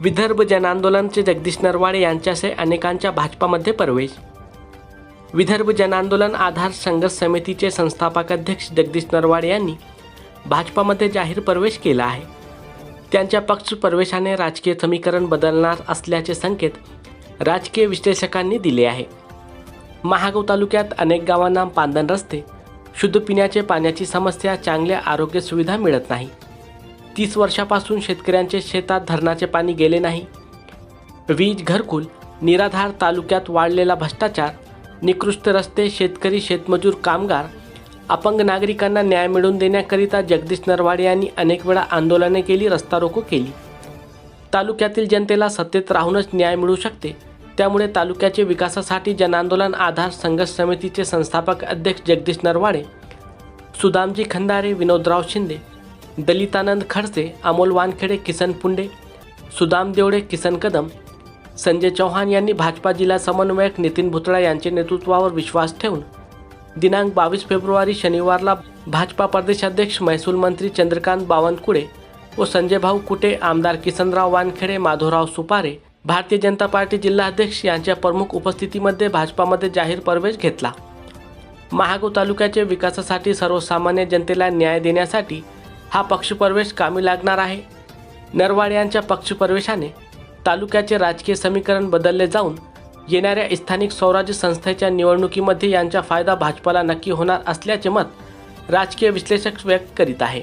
विदर्भ जनआंदोलनचे जगदीश नरवाडे यांच्यासह अनेकांच्या भाजपामध्ये प्रवेश. विदर्भ जनआंदोलन आधार संघर्ष समितीचे संस्थापक अध्यक्ष जगदीश नरवाडे यांनी भाजपामध्ये जाहीर प्रवेश केला आहे. त्यांच्या पक्ष प्रवेशाने राजकीय समीकरण बदलणार असल्याचे संकेत राजकीय विश्लेषकांनी दिले आहे. महागाव तालुक्यात अनेक गावांना पांदन रस्ते शुद्ध पिण्याचे पाण्याची समस्या चांगल्या आरोग्य सुविधा मिळत नाही. तीस वर्षापासून शेतकऱ्यांचे शेतात धरणाचे पाणी गेले नाही. वीज घरकुल निराधार तालुक्यात वाढलेला भ्रष्टाचार निकृष्ट रस्ते शेतकरी शेतमजूर कामगार अपंग नागरिकांना न्याय मिळवून देण्याकरिता जगदीश नरवाडे यांनी अनेक वेळा आंदोलने केली रस्ता रोको केली. तालुक्यातील जनतेला सत्तेत राहूनच न्याय मिळू शकते. त्यामुळे तालुक्याचे विकासासाठी जनआंदोलन आधार संघर्ष समितीचे संस्थापक अध्यक्ष जगदीश नरवाडे सुदामजी खंदारे विनोदराव शिंदे दलितानंद खडसे अमोल वानखेडे किसन पुंडे सुदाम देवडे किसन कदम संजय चव्हाण यांनी भाजपा जिल्हा समन्वयक नितीन भुतळा यांच्या नेतृत्वावर विश्वास ठेवून दिनांक बावीस फेब्रुवारी शनिवारला भाजपा प्रदेशाध्यक्ष महसूल मंत्री चंद्रकांत बावनकुळे व संजय भाऊ कुटे आमदार किसनराव वानखेडे माधवराव सुपारे भारतीय जनता पार्टी जिल्हाध्यक्ष यांच्या प्रमुख उपस्थितीमध्ये भाजपामध्ये जाहीर प्रवेश घेतला. महागाव तालुक्याच्या विकासासाठी सर्वसामान्य जनतेला न्याय देण्यासाठी हा पक्षप्रवेश कामी लागणार आहे. नरवाड यांच्या पक्षप्रवेशाने तालुक्याचे राजकीय समीकरण बदलले जाऊन येणाऱ्या स्थानिक स्वराज्य संस्थेच्या निवडणुकीमध्ये यांचा फायदा भाजपाला नक्की होणार असल्याचे मत राजकीय विश्लेषक व्यक्त करीत आहे.